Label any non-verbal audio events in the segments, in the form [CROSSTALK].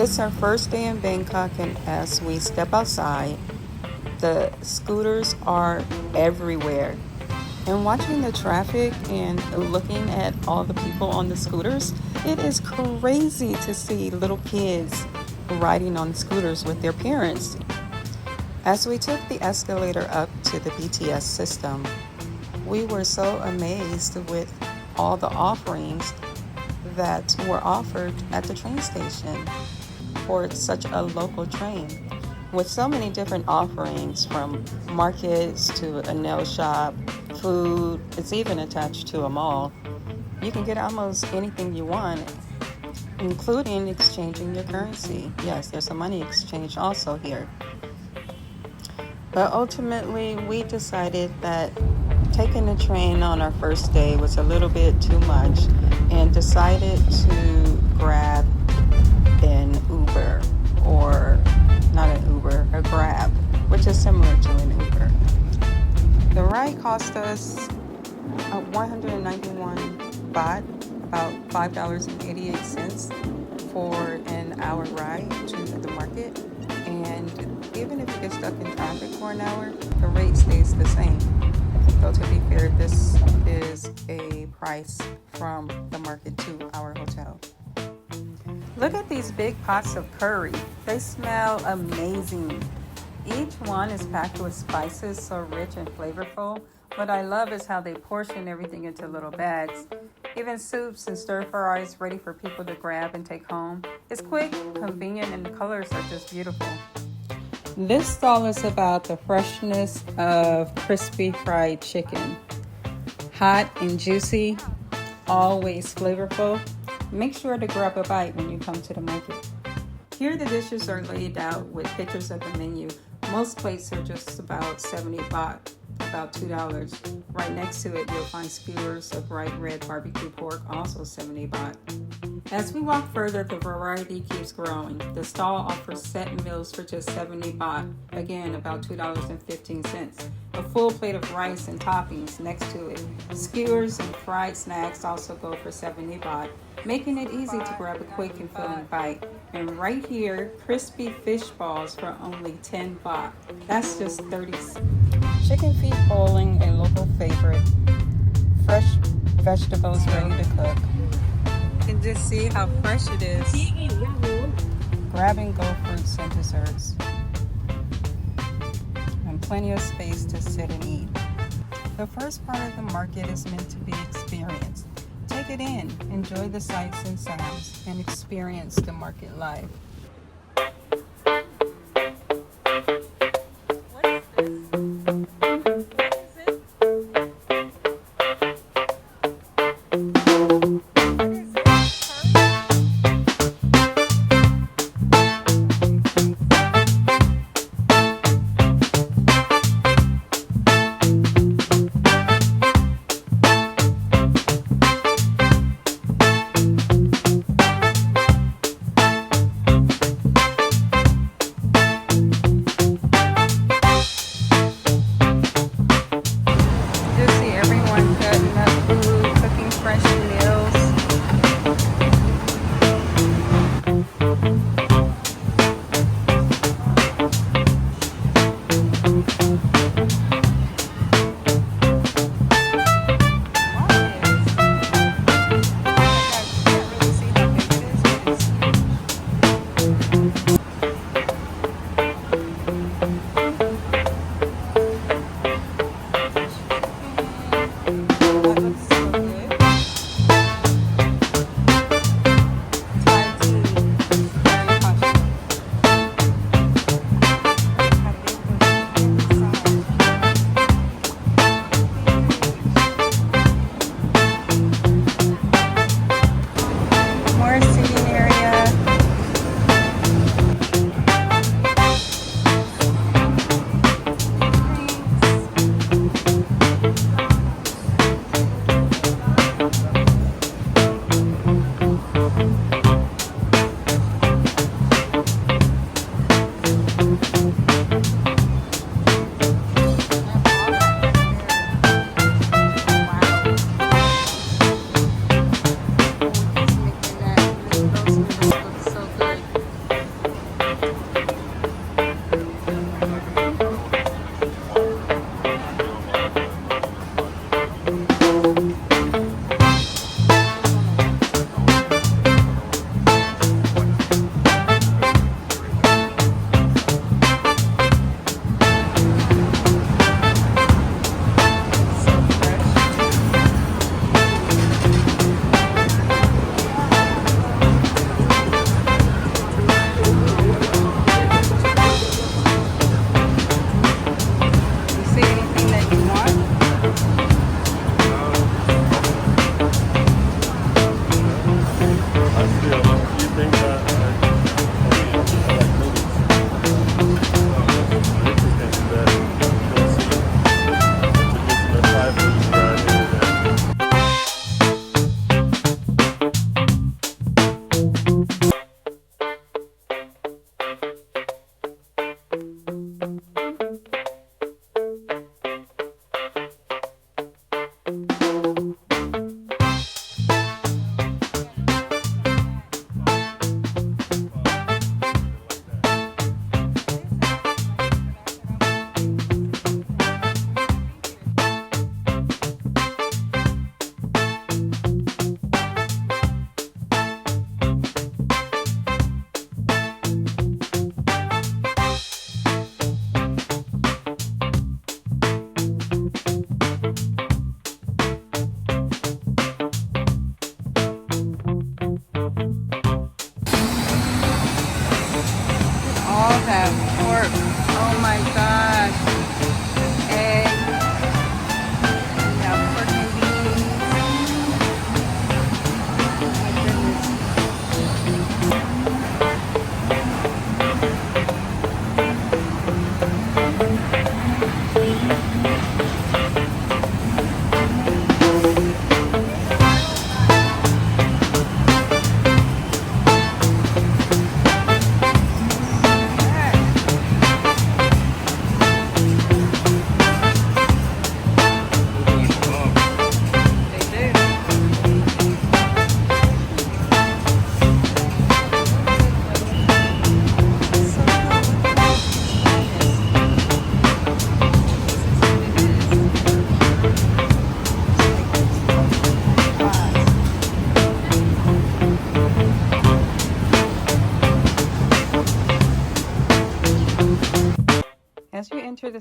It's our first day in Bangkok, and as we step outside, the scooters are everywhere. And watching the traffic and looking at all the people on the scooters, it is crazy to see little kids riding on scooters with their parents. As we took the escalator up to the BTS system, we were so amazed with all the offerings that were offered at the train station such a local train. With so many different offerings from markets to a nail shop, food, it's even attached to a mall. You can get almost anything you want, including exchanging your currency. Yes, there's a money exchange also here. But ultimately, we decided that taking the train on our first day was a little bit too much and decided to grab a Grab, which is similar to an Uber. The ride cost us uh, 191 baht, about $5.88 for an hour ride to the market. And even if you get stuck in traffic for an hour, the rate stays the same. Though to be fair, this is a price from the market to our hotel. Look at these big pots of curry. They smell amazing. Each one is packed with spices so rich and flavorful. What I love is how they portion everything into little bags. Even soups and stir fries ready for people to grab and take home. It's quick, convenient, and the colors are just beautiful. This stall is about the freshness of crispy fried chicken. Hot and juicy, always flavorful. Make sure to grab a bite when you come to the market. Here the dishes are laid out with pictures of the menu. Most plates are just about 70 baht about $2. Right next to it, you'll find skewers of bright red barbecue pork, also 70 baht. As we walk further, the variety keeps growing. The stall offers set meals for just 70 baht, again about $2.15. A full plate of rice and toppings next to it. Skewers and fried snacks also go for 70 baht, making it easy to grab a quick and filling bite. And right here, crispy fish balls for only 10 baht. That's just 30 Chicken feet bowling, a local favorite. Fresh vegetables ready to cook. You can just see how fresh it is. Grabbing go fruits and desserts. Plenty of space to sit and eat. The first part of the market is meant to be experienced. Take it in, enjoy the sights and sounds, and experience the market life.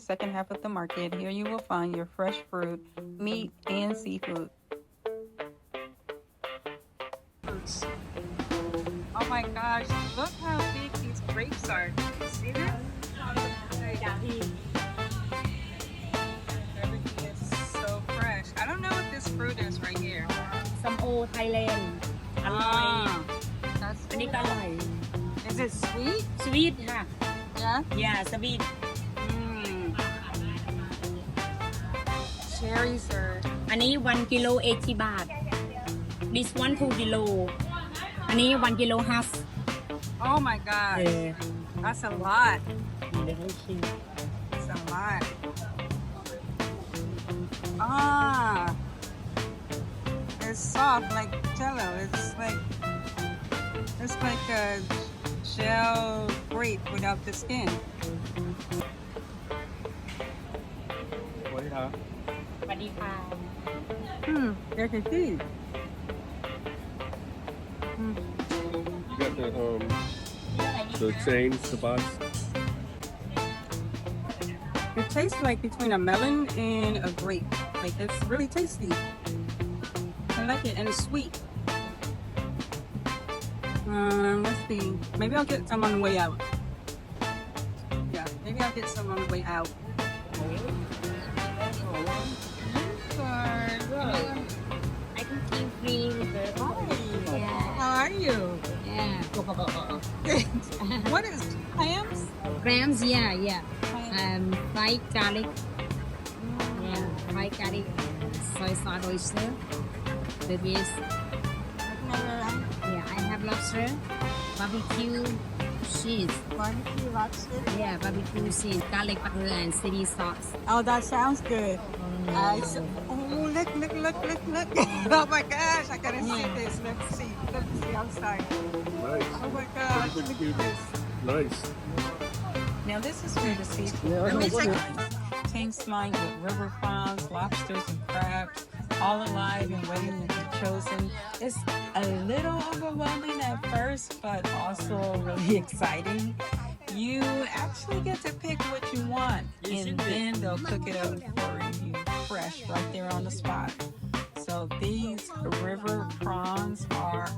second half of the market, here you will find your fresh fruit, meat, and seafood. Fruits. Oh my gosh, look how big these grapes are. You see that? Everything is so fresh. I don't know what this fruit is right here. ซัมโอไทยแลนด์อร่อย Ah, that's อันนี้ก็อร่อย Is it sweet? สวีทค่ะ Yeah. อย่าสวีท Cherries are อันนี้วันกิโลเอชิบาท this one two กิโล อันนี้วันกิโลฮัฟ Oh my god. That's a lot. เดี๋ยวให้ชิม That's a lot. Ah. It's soft like jello. It's like it's like a gel grape without the skin. Hmm. There's a tea. Hmm. You got the um the chains, the box. It tastes like between a melon and a grape. Like it's really tasty. I like it and it's sweet. Um, let's see. Maybe I'll get some on the way out. Yeah, maybe I'll get some on the way out. Yeah How are you? yeah. [LAUGHS] What is clams? grams yeah yeah. Um fried garlic. Yeah fried garlic. Soy sauce oyster with this yeah I have lobster barbecue cheese. Barbecue lobster. yeah barbecue cheese garlic butter and chili sauce. Oh, that sounds good. I s- oh, look, look, look, look, look. oh my gosh, I gotta see this. Let's see. Let's see outside. Nice. Oh my gosh, look at this. Nice. Now this is for the seafood. It looks like tanks lined with river prawns, lobsters, and crabs, all alive and waiting to be chosen. It's a little overwhelming at first, but also really [LAUGHS] exciting. You actually get to pick what you want, and then they'll cook it up for you fresh right there on the spot. So these river prawns are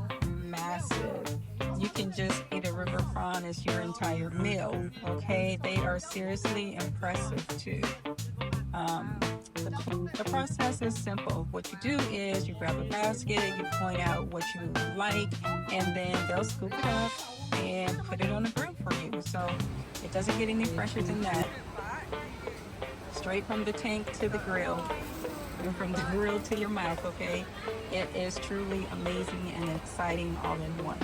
massive. You can just eat a river prawn as your entire meal. Okay, they are seriously impressive too. Um, the, the process is simple. What you do is you grab a basket, you point out what you like, and then they'll scoop it up and put it on the grill for you. So it doesn't get any fresher than that. Straight from the tank to the grill and from the [LAUGHS] grill to your mouth, okay? It is truly amazing and exciting all in one.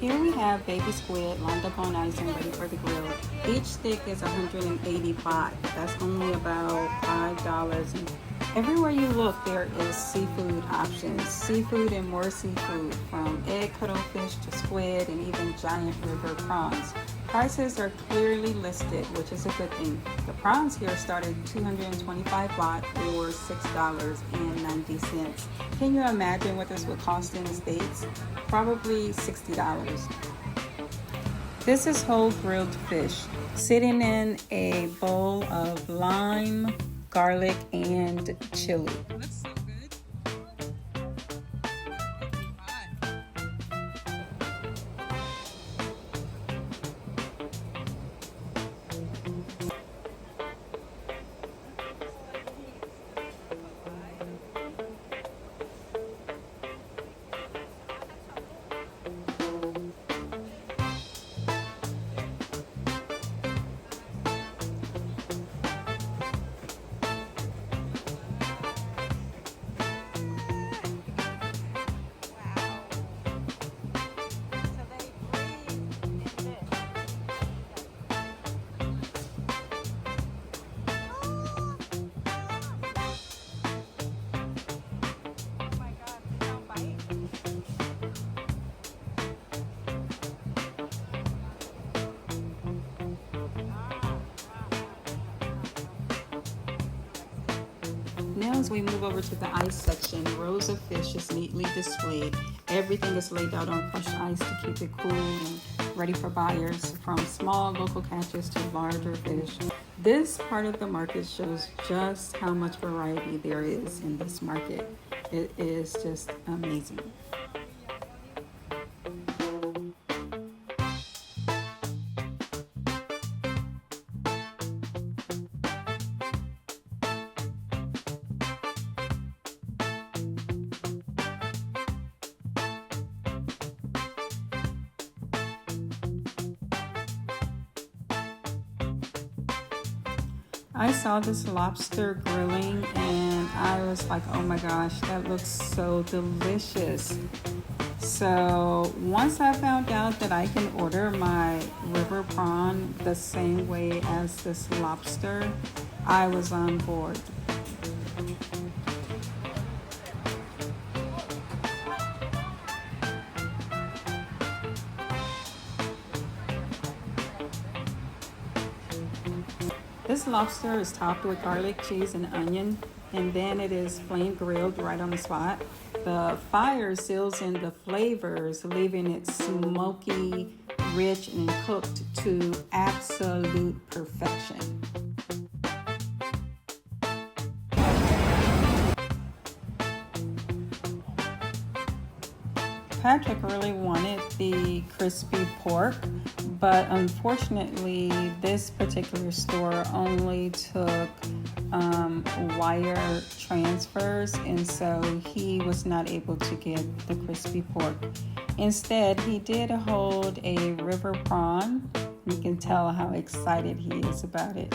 Here we have baby squid lined up on ice and ready for the grill. Each stick is 185. That's only about $5. Everywhere you look, there is seafood options. Seafood and more seafood, from egg cuttlefish to squid and even giant river prawns. Prices are clearly listed, which is a good thing. The prawns here started at 225 baht or $6.90. Can you imagine what this would cost in the States? Probably $60. This is whole grilled fish sitting in a bowl of lime, garlic, and chili. As we move over to the ice section, rows of fish is neatly displayed Everything is laid out on crushed ice to keep it cool and ready for buyers from small local catches to larger fish. This part of the market shows just how much variety there is in this market. It is just amazing. Saw this lobster grilling and I was like, oh my gosh, that looks so delicious. So once I found out that I can order my river prawn the same way as this lobster, I was on board. This lobster is topped with garlic, cheese, and onion, and then it is flame grilled right on the spot. The fire seals in the flavors, leaving it smoky, rich, and cooked to absolute perfection. Patrick really wanted the crispy pork, but unfortunately, this particular store only took um, wire transfers, and so he was not able to get the crispy pork. Instead, he did hold a river prawn. You can tell how excited he is about it.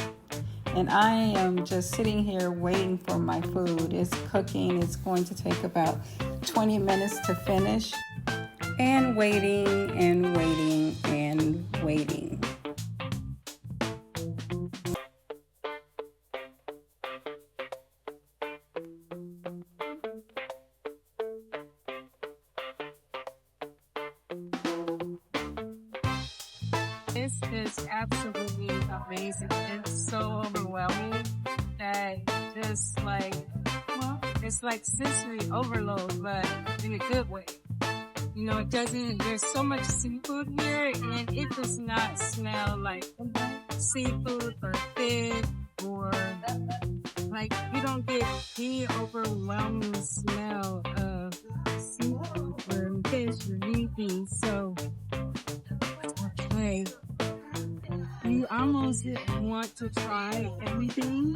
And I am just sitting here waiting for my food. It's cooking, it's going to take about 20 minutes to finish and waiting and waiting and waiting. This is absolutely amazing. It's so overwhelming that just like, well, it's like sensory overload, but in a good way. You know, it doesn't, there's so much seafood here and it does not smell like seafood or fish or like you don't get the overwhelming smell of seafood or fish or anything. So, you almost want to try everything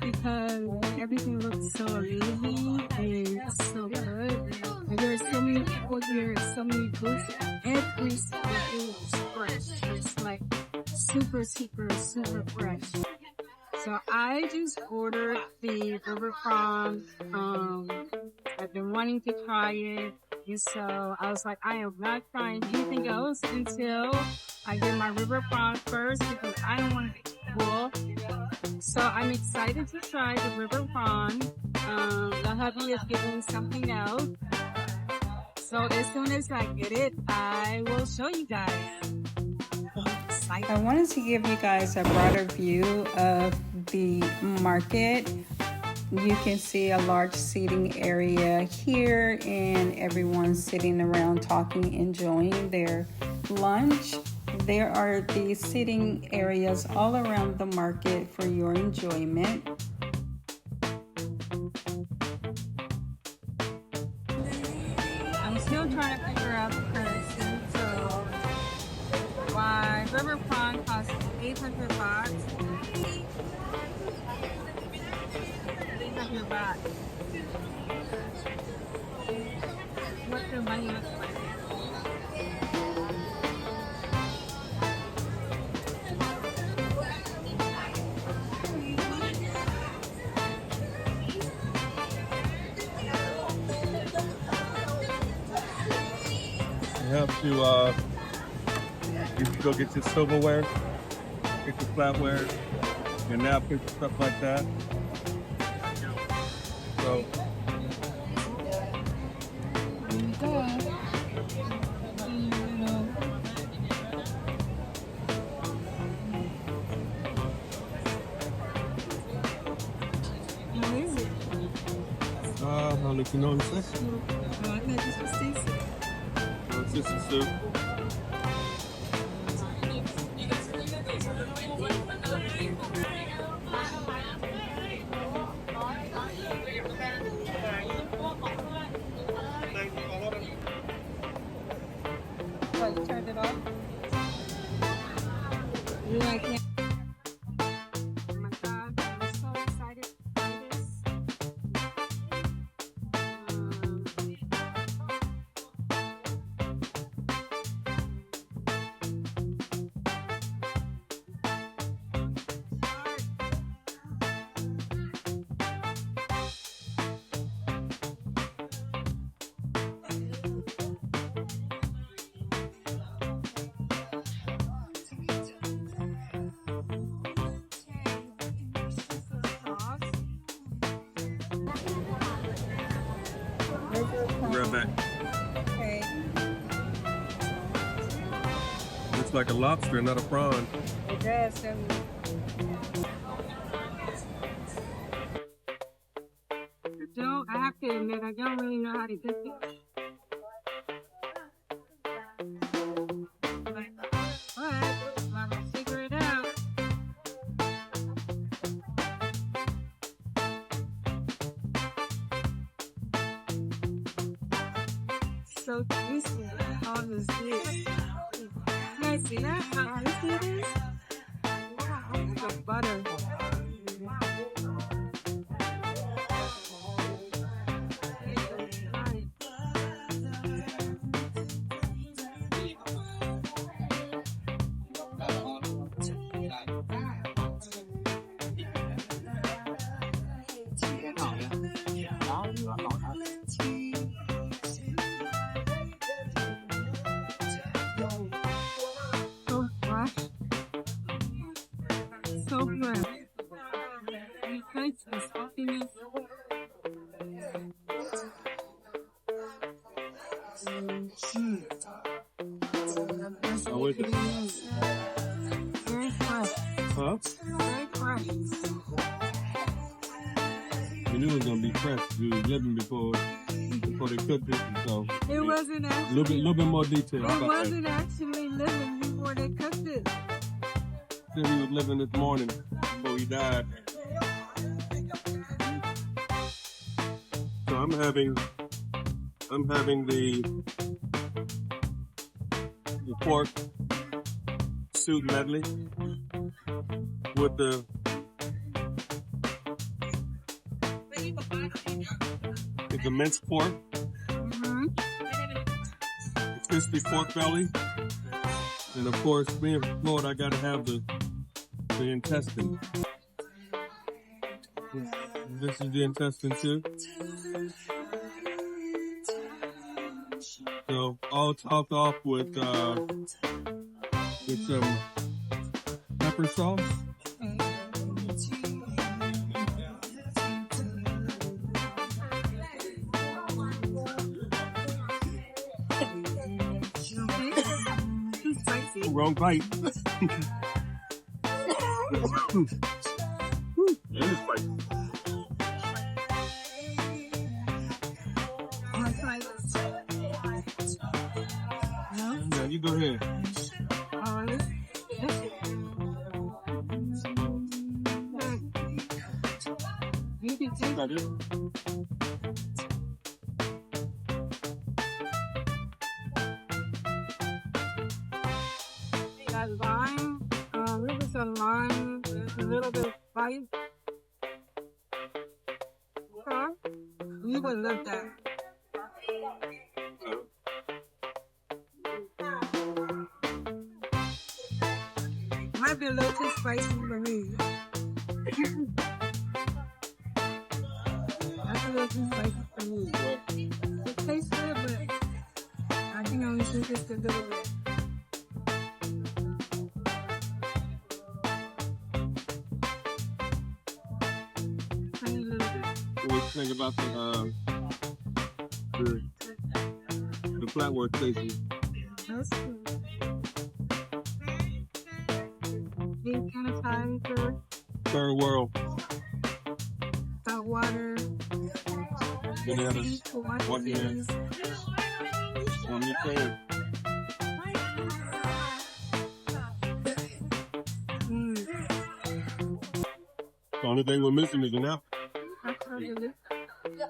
because everything looks so amazing and so good. And are so many people here, so many booths. Every single thing is fresh. It's like super, super, super fresh. So I just ordered the river. Um, I've been wanting to try it. So I was like, I am not trying anything else until I get my river prawn first because I don't want to be full. So I'm excited to try the river prawn. Um, the hubby is giving something else. So as soon as I get it, I will show you guys. I wanted to give you guys a broader view of the market. You can see a large seating area here, and everyone sitting around talking, enjoying their lunch. There are these sitting areas all around the market for your enjoyment. I'm still trying to figure out the currency. So, why river prawn costs 800 baht? 800 baht. What money looks like. You have to uh, you can go get your silverware, get your flatware, your napkins, stuff like that. Hallo, genau, wie ist das? Hallo, wie ist das? Right back. Okay. Looks like a lobster, not a prawn. It does, doesn't it? Juicy. All this juice. Guys, see that? How juicy it is? Wow, the butter. Huh? You knew it was gonna be fresh. You was living before before they cooked it, so It wasn't a actually. little bit, little bit more detail. It uh, wasn't actually living before they cooked it. that? Said he was living this morning before he died. So I'm having, I'm having the the pork soup medley with the with the minced pork, Mm-hmm. the crispy pork belly, and of course, being from Florida, I gotta have the the intestine. This is the intestine too. So all topped off with uh, with some pepper sauce. Wrong bite. [LAUGHS] [LAUGHS] that lime. Um, it was a lime, a little bit of spice. Okay. You would love that. Might be a little too spicy for me. That's a little too spicy for me. It tastes good, but I think I'm gonna just a little bit. think about the uh, the, the flatwork station? That's cool. Any kind of time for third world. About water. Bananas. What is? On your favorite. The only thing we're missing is an apple.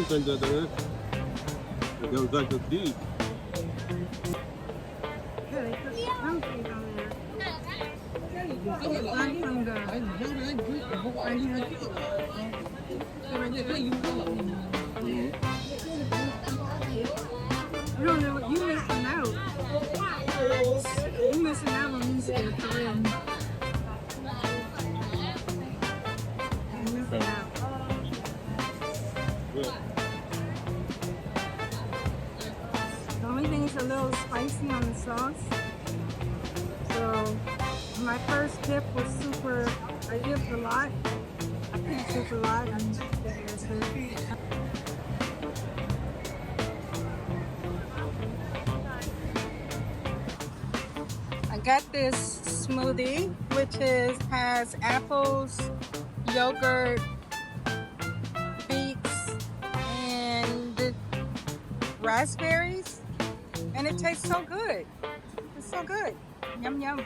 I didn't think that they had. That was The only thing is a little spicy on the sauce. So my first dip was super. I dipped a lot. I dipped a lot. And it's good. I got this smoothie, which is has apples, yogurt, raspberries, and it tastes so good. It's so good. Yum yum.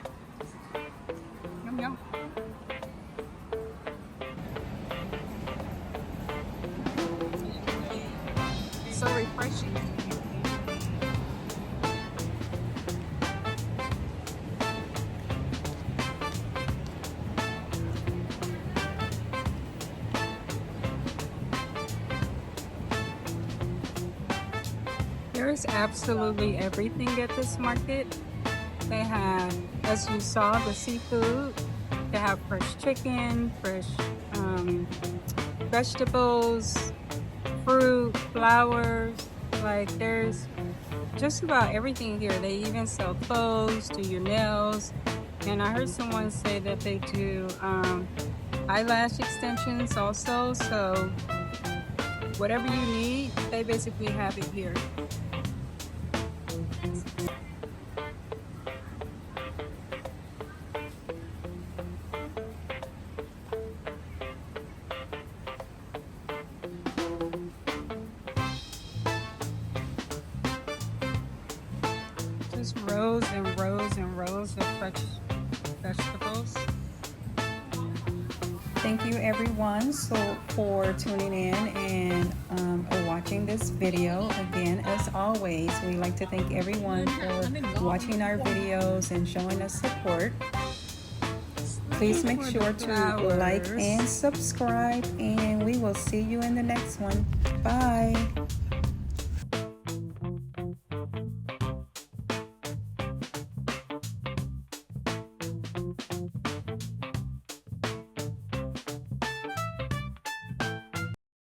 There's absolutely everything at this market. They have, as you saw, the seafood. They have fresh chicken, fresh um, vegetables, fruit, flowers. Like there's just about everything here. They even sell clothes, do your nails. And I heard someone say that they do um, eyelash extensions also. So whatever you need, they basically have it here. Everyone so for tuning in and um, for watching this video. Again, as always, we like to thank everyone for watching our videos and showing us support. Please make sure to like and subscribe and we will see you in the next one. Bye.